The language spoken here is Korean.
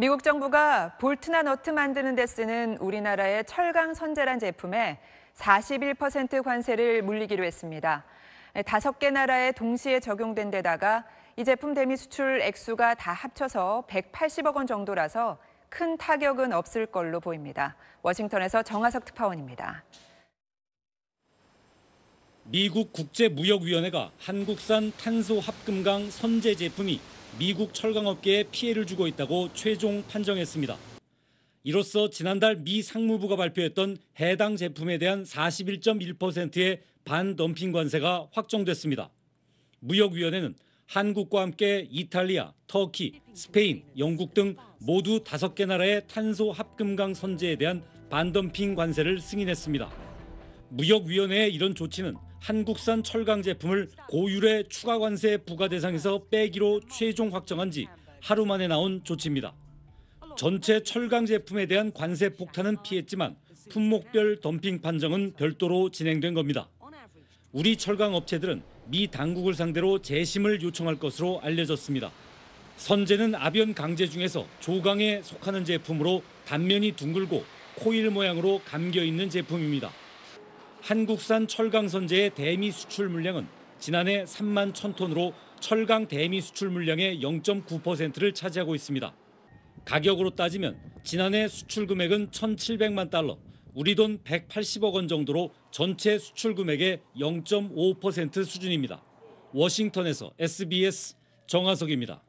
미국 정부가 볼트나 너트 만드는 데 쓰는 우리나라의 철강 선재란 제품에 41% 관세를 물리기로 했습니다. 다섯 개 나라에 동시에 적용된 데다가 이 제품 대미 수출 액수가 다 합쳐서 180억 원 정도라서 큰 타격은 없을 걸로 보입니다. 워싱턴에서 정하석 특파원입니다. 미국 국제무역위원회가 한국산 탄소 합금강 선제 제품이 미국 철강업계에 피해를 주고 있다고 최종 판정했습니다. 이로써 지난달 미 상무부가 발표했던 해당 제품에 대한 41.1%의 반덤핑 관세가 확정됐습니다. 무역위원회는 한국과 함께 이탈리아, 터키, 스페인, 영국 등 모두 다섯 개 나라의 탄소 합금강 선제에 대한 반덤핑 관세를 승인했습니다. 무역위원회의 이런 조치는 한국산 철강 제품을 고율의 추가 관세 부과 대상에서 빼기로 최종 확정한 지 하루 만에 나온 조치입니다. 전체 철강 제품에 대한 관세 폭탄은 피했지만 품목별 덤핑 판정은 별도로 진행된 겁니다. 우리 철강 업체들은 미 당국을 상대로 재심을 요청할 것으로 알려졌습니다. 선제는 아변 강제 중에서 조강에 속하는 제품으로 단면이 둥글고 코일 모양으로 감겨 있는 제품입니다. 한국산 철강 선제의 대미 수출 물량은 지난해 3만 1,000톤으로 철강 대미 수출 물량의 0.9%를 차지하고 있습니다. 가격으로 따지면 지난해 수출 금액은 1,700만 달러, 우리 돈 180억 원 정도로 전체 수출 금액의 0.5% 수준입니다. 워싱턴에서 SBS 정하석입니다.